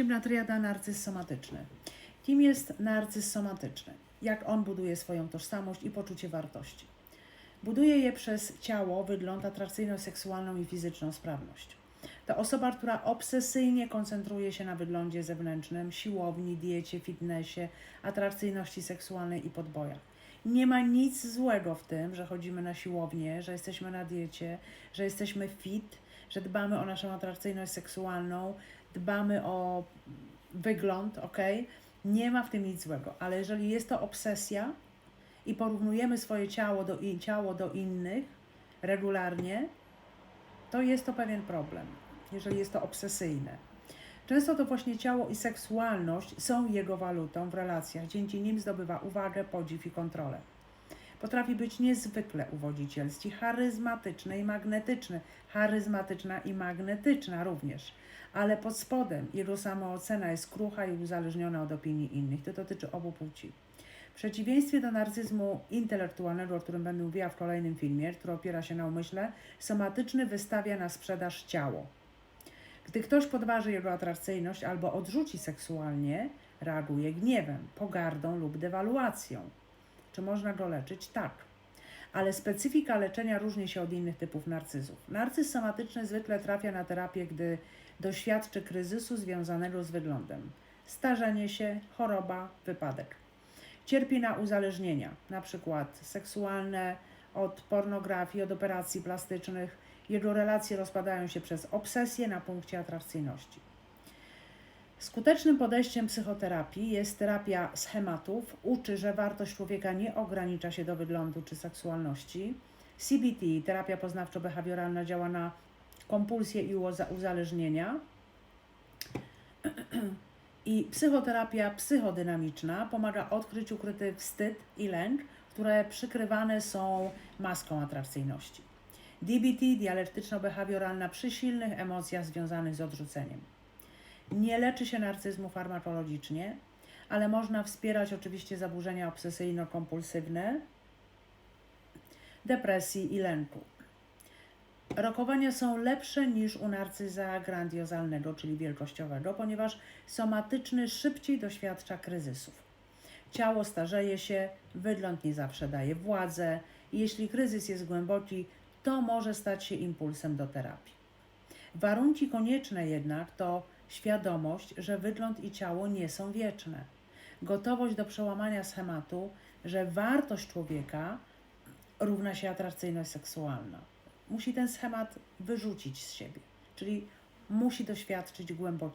Ciemna triada narcyz somatyczny. Kim jest narcyz somatyczny? Jak on buduje swoją tożsamość i poczucie wartości? Buduje je przez ciało, wygląd, atrakcyjność seksualną i fizyczną sprawność. To osoba, która obsesyjnie koncentruje się na wyglądzie zewnętrznym, siłowni, diecie, fitnessie, atrakcyjności seksualnej i podbojach. Nie ma nic złego w tym, że chodzimy na siłownię, że jesteśmy na diecie, że jesteśmy fit, że dbamy o naszą atrakcyjność seksualną, dbamy o wygląd, ok? Nie ma w tym nic złego, ale jeżeli jest to obsesja i porównujemy swoje ciało do, ciało do innych regularnie, to jest to pewien problem, jeżeli jest to obsesyjne. Często to właśnie ciało i seksualność są jego walutą w relacjach, dzięki nim zdobywa uwagę, podziw i kontrolę. Potrafi być niezwykle uwodzicielski, charyzmatyczny i magnetyczny, charyzmatyczna i magnetyczna również, ale pod spodem jego samoocena jest krucha i uzależniona od opinii innych. To dotyczy obu płci. W przeciwieństwie do narcyzmu intelektualnego, o którym będę mówiła w kolejnym filmie, który opiera się na umyśle, somatyczny wystawia na sprzedaż ciało. Gdy ktoś podważy jego atrakcyjność albo odrzuci seksualnie, reaguje gniewem, pogardą lub dewaluacją. Czy można go leczyć? Tak. Ale specyfika leczenia różni się od innych typów narcyzów. Narcyz somatyczny zwykle trafia na terapię, gdy doświadczy kryzysu związanego z wyglądem. Starzenie się, choroba, wypadek. Cierpi na uzależnienia, na przykład seksualne, od pornografii, od operacji plastycznych. Jego relacje rozpadają się przez obsesję na punkcie atrakcyjności. Skutecznym podejściem psychoterapii jest terapia schematów. Uczy, że wartość człowieka nie ogranicza się do wyglądu czy seksualności. CBT, terapia poznawczo-behawioralna, działa na kompulsje i uza- uzależnienia. I psychoterapia psychodynamiczna pomaga odkryć ukryty wstyd i lęk, które przykrywane są maską atrakcyjności. DBT, dialektyczno-behawioralna przy silnych emocjach związanych z odrzuceniem. Nie leczy się narcyzmu farmakologicznie, ale można wspierać oczywiście zaburzenia obsesyjno-kompulsywne, depresji i lęku. Rokowania są lepsze niż u narcyza grandiozalnego, czyli wielkościowego, ponieważ somatyczny szybciej doświadcza kryzysów. Ciało starzeje się, wygląd nie zawsze daje władzę i jeśli kryzys jest głęboki, to może stać się impulsem do terapii. Warunki konieczne jednak to świadomość, że wygląd i ciało nie są wieczne. Gotowość do przełamania schematu, że wartość człowieka równa się atrakcyjność seksualna. Musi ten schemat wyrzucić z siebie, czyli musi doświadczyć głębokiej